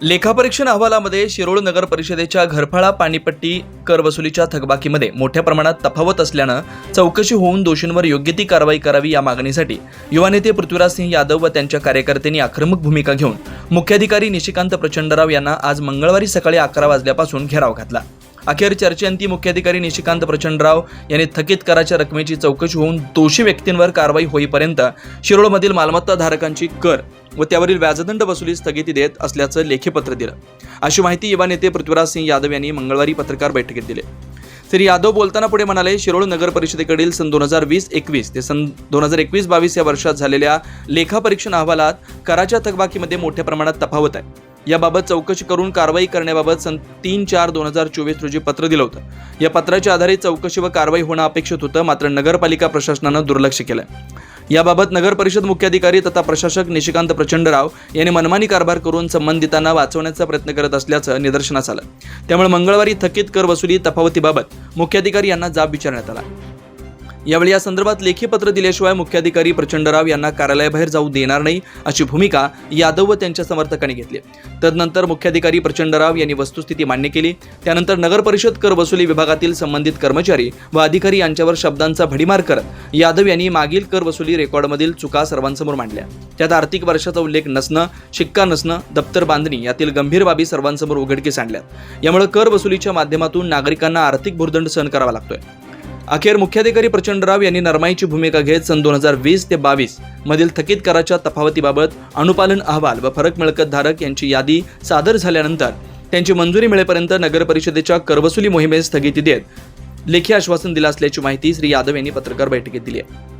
लेखापरीक्षण अहवालामध्ये शिरोळ नगर परिषदेच्या घरफाळा पाणीपट्टी कर वसुलीच्या थकबाकीमध्ये मोठ्या प्रमाणात तफावत असल्यानं चौकशी होऊन दोषींवर योग्य ती कारवाई करावी या मागणीसाठी युवा नेते पृथ्वीराज सिंह यादव व त्यांच्या कार्यकर्त्यांनी आक्रमक भूमिका घेऊन मुख्याधिकारी निशिकांत प्रचंडराव यांना आज मंगळवारी सकाळी अकरा वाजल्यापासून घेराव घातला. अखेर चर्चेअंती मुख्याधिकारी निशिकांत प्रचंडराव यांनी थकीत कराच्या रकमेची चौकशी होऊन दोषी व्यक्तींवर कारवाई होईपर्यंत शिरोळमधील मालमत्ता धारकांची कर व त्यावरील व्याजदंड वसुली स्थगिती देत असल्याचं लेखीपत्र दिलं. अशी माहिती युवा नेते पृथ्वीराज सिंग यादव यांनी मंगळवारी पत्रकार बैठकीत दिली. श्री यादव बोलताना पुढे म्हणाले शिरोळ नगर परिषदेकडील सन दोन हजार वीस एकवीस ते सन दोन हजार एकवीस बावीस या वर्षात झालेल्या लेखापरीक्षण अहवालात कराच्या थकबाकीमध्ये मोठ्या प्रमाणात तफावत आहे. याबाबत चौकशी करून कारवाई करण्याबाबत सन तीन चार दोन हजार चोवीस रोजी पत्र दिलं होतं. या पत्राच्या आधारे चौकशी व कारवाई होणं अपेक्षित होतं मात्र नगरपालिका प्रशासनानं दुर्लक्ष केलं याबाबत नगर परिषद मुख्याधिकारी तथा प्रशासक निशिकांत प्रचंडराव यांनी मनमानी कारभार करून संबंधितांना वाचवण्याचा प्रयत्न करत असल्याचं निदर्शनास आलं. त्यामुळे मंगळवारी थकीत कर वसुली तफावतीबाबत मुख्याधिकारी यांना जाब विचारण्यात आला. यावेळी या संदर्भात लेखी पत्र दिल्याशिवाय मुख्याधिकारी प्रचंडराव यांना कार्यालयाबाहेर जाऊ देणार नाही अशी भूमिका यादव व त्यांच्या समर्थकांनी घेतली. तदनंतर मुख्याधिकारी प्रचंडराव यांनी वस्तुस्थिती मान्य केली. त्यानंतर नगर परिषद कर वसुली विभागातील संबंधित कर्मचारी व अधिकारी यांच्यावर शब्दांचा भडीमार करत यादव यांनी मागील कर वसुली रेकॉर्डमधील चुका सर्वांसमोर मांडल्या. त्यात आर्थिक वर्षाचा उल्लेख नसणं शिक्का नसणं दप्तर बांधणी यातील गंभीर बाबी सर्वांसमोर उघडकीस आणल्यात. यामुळे कर वसुलीच्या माध्यमातून नागरिकांना आर्थिक भुर्दंड सहन करावा लागतोय. अखेर मुख्याधिकारी प्रचंडराव यांनी नरमाईची भूमिका घेत सन दोन हजार वीस ते बावीस मधील थकीत कराच्या तफावतीबाबत अनुपालन अहवाल व फरक मिळकत धारक यांची यादी सादर झाल्यानंतर त्यांची मंजुरी मिळेपर्यंत नगर परिषदेच्या करवसुली मोहिमेस स्थगिती देत लेखी आश्वासन दिलं असल्याची माहिती श्री यादव यांनी पत्रकार बैठकीत दिली आहे.